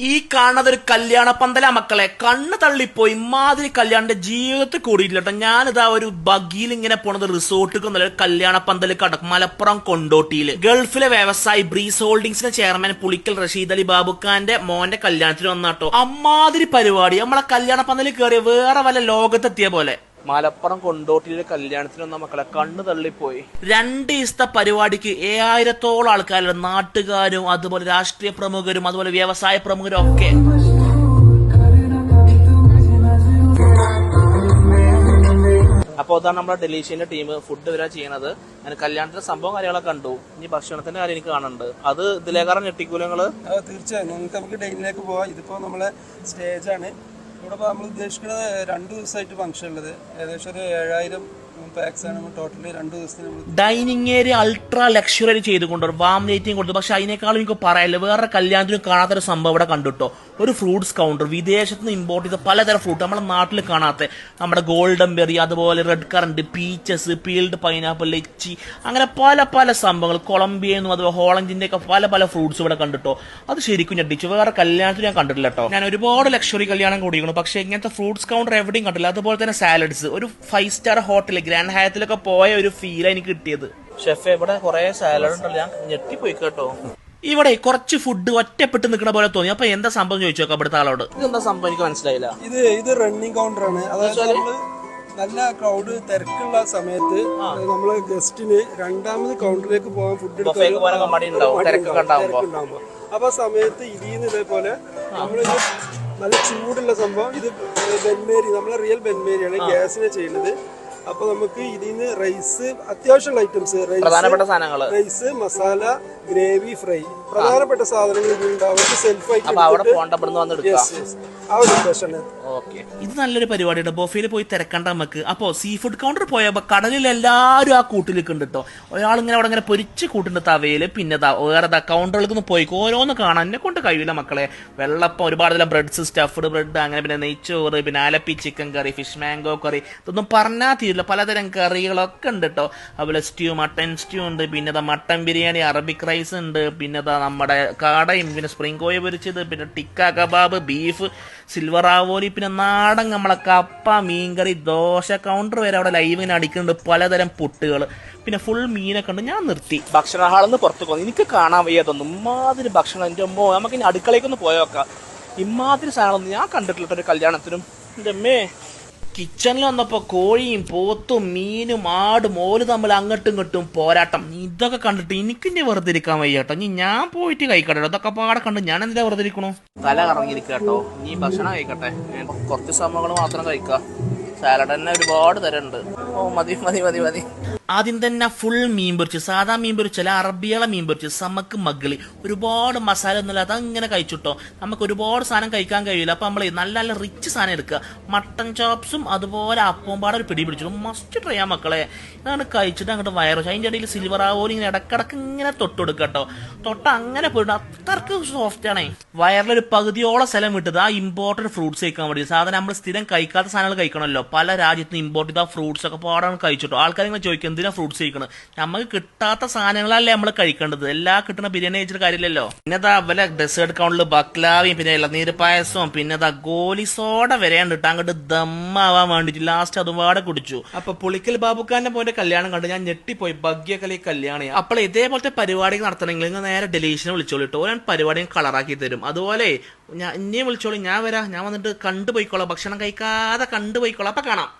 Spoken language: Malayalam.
ഈ കാണുന്നത് ഒരു കല്യാണ പന്തല മക്കളെ. കണ്ണ് തള്ളിപ്പോയി. ഇമാതിരി കല്യാണിന്റെ ജീവിതത്തിൽ കൂടിയിട്ടില്ല കേട്ടോ ഞാനിതാ ഒരു ബഗിയിൽ ഇങ്ങനെ പോണത് റിസോർട്ടിൽ നല്ല കല്യാണ പന്തൽ കടക്കും. മലപ്പുറം കൊണ്ടോട്ടിയിൽ ഗൾഫിലെ വ്യവസായി ബ്രീസ് ഹോൾഡിംഗ്സിന്റെ ചെയർമാൻ പുളിക്കൽ റഷീദ് അലി ബാബുഖാന്റെ മോന്റെ കല്യാണത്തിന് വന്നാട്ടോ അമ്മാതിരി പരിപാടി. നമ്മളെ കല്യാണ പന്തലിൽ കയറിയ വേറെ വല്ല ലോകത്തെത്തിയ പോലെ. മലപ്പുറം കൊണ്ടോട്ടിയിലെ കല്യാണത്തിന് വന്ന മക്കളെ കണ്ണു തള്ളിപ്പോയി. രണ്ട് ദിവസത്തെ പരിപാടിക്ക് ഏഴായിരത്തോളം ആൾക്കാരുടെ നാട്ടുകാരും അതുപോലെ രാഷ്ട്രീയ പ്രമുഖരും അതുപോലെ വ്യവസായ പ്രമുഖരും ഒക്കെ. അപ്പോൾ അതാണ് നമ്മുടെ ഡെലീഷ്യന്റെ ടീം ഫുഡ് വരാ ചെയ്യണത്. ഞാൻ കല്യാണത്തിന്റെ സംഭവം കാര്യങ്ങളൊക്കെ കണ്ടു. ഇനി ഭക്ഷണത്തിന്റെ കാര്യം എനിക്ക് കാണുന്നുണ്ട് അത് ഇതിലേക്കാരം ഞെട്ടിക്കൂലങ്ങൾ തീർച്ചയായും. നമുക്ക് നമുക്ക് ഡെയിലേക്ക് പോവാം. ഇതിപ്പോ നമ്മളെ സ്റ്റേജാണ് ഇവിടെ നമ്മൾ ഉദ്ദേശിക്കുന്നത് രണ്ട് ദിവസമായിട്ട് ഫംഗ്ഷൻ ഉള്ളത്. ഏകദേശം ഒരു ഏഴായിരം ഡൈനിങ് ഏരിയ അൾട്രാ ലക്ഷറി ചെയ്തുകൊണ്ട് വാം ലൈറ്റിംഗ് കൊടുത്തു. പക്ഷെ അതിനേക്കാളും എനിക്ക് പറയാനില്ല വേറെ കല്യാണത്തിനും കാണാത്തൊരു സംഭവം ഇവിടെ കണ്ടുട്ടോ ഒരു ഫ്രൂട്ട്സ് കൗണ്ടർ വിദേശത്ത് നിന്ന് ഇമ്പോർട്ട് ചെയ്ത പലതരം ഫ്രൂട്ട് നമ്മുടെ നാട്ടിൽ കാണാത്ത നമ്മുടെ ഗോൾഡൻ ബെറി അതുപോലെ red currant peaches peeled pineapple lychee അങ്ങനെ പല പല സംഭവങ്ങൾ കൊളംബിയെന്നും അതുപോലെ ഹോളണ്ടിന്റെ ഒക്കെ പല പല ഫ്രൂട്ട്സ് ഇവിടെ കണ്ടിട്ടോ അത് ശരിക്കും ഞെട്ടിച്ചു. വേറെ കല്യാണത്തിൽ ഞാൻ കണ്ടിട്ടില്ല കേട്ടോ ഞാൻ ഒരുപാട് ലക്ഷറി കല്യാണം കൂടിയിരുന്നു പക്ഷേ ഇങ്ങനത്തെ ഫ്രൂട്ട്സ് കൗണ്ടർ എവിടെയും കണ്ടില്ല അതുപോലെ തന്നെ സാലഡ്സ് ഒരു ഫൈവ് സ്റ്റാർ ഹോട്ടൽ ഗ്രാൻഡ് ഹയത്തിലൊക്കെ പോയ ഒരു ഫീൽ എനിക്ക് കിട്ടിയത്. ഷെഫ് ഇവിടെ കുറെ സാലഡ് ഉണ്ടല്ലോ. ഞാൻ ഞെട്ടിപ്പോയി കേട്ടോ. ഇവിടെ കുറച്ച് ഫുഡ് ഒറ്റപ്പെട്ട് നിൽക്കുന്ന പോലെ തോന്നി. അപ്പൊ എന്താ സംഭവം ചോദിച്ചു നോക്കാം ഇവിടുത്തെ ആളോട്. ഇതെന്താ സംഭവം എനിക്ക് മനസ്സിലായില്ല. ഇത് ഇത് റണ്ണിങ് കൗണ്ടർ ആണ്. അതായത് നമ്മൾ നല്ല ക്രൗഡ് തിരക്കുള്ള സമയത്ത് നമ്മൾ ഗസ്റ്റിന് രണ്ടാമത് കൗണ്ടറിലേക്ക് പോകാൻ ഫുഡ് അപ്പൊ ആ സമയത്ത് ഇതിന്ന് ഇതേപോലെ നമ്മൾ നല്ല ചൂടുള്ള സംഭവം. ഇത് ബെൻമേരി നമ്മളെ റിയൽ ബെൻമേരിയാണ് ഗ്യാസിനെ ചെയ്യുന്നത്. അപ്പൊ നമുക്ക് ഇതിന്ന് റൈസ് അത്യാവശ്യമുള്ള ഐറ്റംസ് റൈസ് പ്രധാനപ്പെട്ട റൈസ് മസാല ഗ്രേവി ഫ്രൈ പ്രധാനപ്പെട്ട സാധനങ്ങൾ ഇതിലുണ്ട് അവർക്ക് സെൽഫ് ആയിട്ട് അപ്പൊ. ആ ഒരു ഇത് നല്ലൊരു പരിപാടിയാണ്. ബൊഫയിൽ പോയി തിരക്കണ്ട നമുക്ക് അപ്പോൾ സീ ഫുഡ് കൗണ്ടർ പോയപ്പോൾ കടലിൽ എല്ലാരും ആ കൂട്ടിലേക്ക് ഉണ്ട് കേട്ടോ ഒരാളിങ്ങനെ അവിടെ ഇങ്ങനെ പൊരിച്ച് കൂട്ടുണ്ട് തവയിൽ പിന്നെ വേറെ കൗണ്ടറിലേക്ക് ഒന്ന് പോയി ഓരോന്ന് കാണാൻ എന്നെ കൊണ്ട് കഴിയില്ല മക്കളെ. വെള്ളപ്പം ഒരുപാട് നല്ല ബ്രെഡ്സ് സ്റ്റഫ്ഡ് ബ്രെഡ് അങ്ങനെ പിന്നെ നെയ്ച്ചോറ് പിന്നെ Alleppey chicken curry fish mango curry ഇതൊന്നും പറഞ്ഞാൽ തീരില്ല പലതരം കറികളൊക്കെ ഉണ്ട് കേട്ടോ അതുപോലെ സ്റ്റ്യൂ മട്ടൻ സ്റ്റ്യൂ ഉണ്ട്. പിന്നെ ദാ മട്ടൻ ബിരിയാണി അറബിക് റൈസ് ഉണ്ട്. പിന്നെ ദാ നമ്മുടെ കാടയും പിന്നെ സ്പ്രിംഗ് കോയ പൊരിച്ചത് പിന്നെ ടിക്ക കബാബ് ബീഫ് സിൽവർ ആവോലി പിന്നെ നാടൻ നമ്മളെ കപ്പ മീൻകറി ദോശ കൗണ്ടർ വരെ അവിടെ ലൈവ് അടിക്കുന്നുണ്ട്. പലതരം പുട്ടുകൾ പിന്നെ ഫുൾ മീനൊക്കെ ഉണ്ട്. ഞാൻ നിർത്തി. ഭക്ഷണ ഹാളിൽ നിന്ന് പുറത്ത് പോകുന്നു. എനിക്ക് കാണാൻ വയ്യാത്തൊന്നും ഇമാതിരി ഭക്ഷണം. എന്റെ അമ്മോ നമുക്ക് ഇനി അടുക്കളയ്ക്കൊന്ന് പോയോക്കാം. ഇമാതിരി സാധനമൊന്നും ഞാൻ കണ്ടിട്ടില്ല ഒരു കല്യാണത്തിനും. എന്റെ അമ്മേ കിച്ചണിൽ വന്നപ്പോൾ കോഴിയും പോത്തും മീനും ആടും ഓൽ തമ്മിൽ അങ്ങോട്ടും ഇങ്ങോട്ടും പോരാട്ടം. ഇതൊക്കെ കണ്ടിട്ട് എനിക്ക് ഇനി വെറുതെ ഇരിക്കാൻ വയ്യ കേട്ടോ ഇനി ഞാൻ പോയിട്ട് കഴിക്കട്ടെ ഇതൊക്കെ പാടെ കണ്ട് ഞാൻ എന്തിനാ വെറുതെ ഇരിക്കണു തല കറങ്ങിയിരിക്കുക കേട്ടോ. നീ ഭക്ഷണം കഴിക്കട്ടെ. കുറച്ച് സംഭവങ്ങൾ മാത്രം കഴിക്കാം. സാലഡ് തന്നെ ഒരുപാട് തരണ്ട്. ഓ മതി മതി മതി മതി. ആദ്യം തന്നെ ഫുൾ മീൻ പൊരിച്ച് സാധാ മീൻ പൊരിച്ചല്ല അറബികളെ മീൻ പൊരിച്ച് സമക്ക് മകളി ഒരുപാട് മസാല ഒന്നുമില്ല അതങ്ങനെ കഴിച്ചിട്ടോ. നമുക്ക് ഒരുപാട് സാധനം കഴിക്കാൻ കഴിയില്ല. അപ്പൊ നമ്മൾ നല്ല നല്ല റിച്ച് സാധനം എടുക്കുക. മട്ടൻ ചോപ്സും അതുപോലെ അപ്പവും പാടെ ഒരു പിടി പിടിച്ചു മസ്റ്റ് ട്രൈ ചെയ്യാം മക്കളെ. ഇതാണ് കഴിച്ചിട്ട് അങ്ങോട്ട് വയറ് അതിന്റെ ഇടയിൽ സിൽവർ ആവോലി ഇങ്ങനെ ഇടക്കിടക്ക് ഇങ്ങനെ തൊട്ട് കൊടുക്കുക കേട്ടോ. തൊട്ട് അങ്ങനെ പോയിട്ട് അത്രയ്ക്ക് സോഫ്റ്റ് ആണേ. വയറിലൊരു പകുതിയോളം സ്ഥലം വിട്ടത് ആ ഇമ്പോർട്ടഡ് ഫ്രൂട്ട്സ് കഴിക്കാൻ വേണ്ടി. സാധനം നമ്മൾ സ്ഥിരം കഴിക്കാത്ത സാധനങ്ങൾ കഴിക്കണമല്ലോ. പല രാജ്യത്ത് ഇമ്പോർട്ട് ചെയ്ത ഫ്രൂട്ട്സ് ഒക്കെ പാടാണ് കഴിച്ചിട്ടോ. ആൾക്കാർ ഇങ്ങനെ ചോദിക്കും എന്തിനാ ഫ്രൂട്ട്സ് കഴിക്കണം? നമുക്ക് കിട്ടാത്ത സാധനങ്ങളല്ലേ നമ്മൾ കഴിക്കേണ്ടത്. എല്ലാ കിട്ടുന്ന ബിരിയാണി കഴിച്ചിട്ട് കാര്യമില്ലല്ലോ. പിന്നെ ദാ വല്ല ഡെസേർട്ട് കൗണ്ടിൽ ബക്ലാവിയും പിന്നെ ഇളനീര് പായസവും പിന്നെ ദാ ഗോലി സോഡ വരെയാണ് ഇട്ട് അങ്ങോട്ട് ദമ്മാവാൻ വേണ്ടിട്ട് ലാസ്റ്റ് അതുപാടെ കുടിച്ചു. അപ്പൊ പുളിക്കൽ ബാബുക്കാരന്റെ പോയിന്റെ കല്യാണം കണ്ട് ഞാൻ ഞെട്ടിപ്പോയി. ഭഗ്യകലി കല്യാണം. അപ്പോൾ ഇതേപോലത്തെ പരിപാടി നടത്തണമെങ്കിൽ നിങ്ങൾ നേരെ ഡെലീഷനെ വിളിച്ചോളൂ കേട്ടോ ഞാൻ പരിപാടി കളറാക്കി തരും. അതുപോലെ ഞാൻ ഇനിയും വിളിച്ചോളൂ. ഞാൻ വരാം. ഞാൻ വന്നിട്ട് കണ്ടുപോയിക്കോളാം. ഭക്ഷണം കഴിക്കാതെ കണ്ടുപോയിക്കോളാം. അപ്പൊ കാണാം.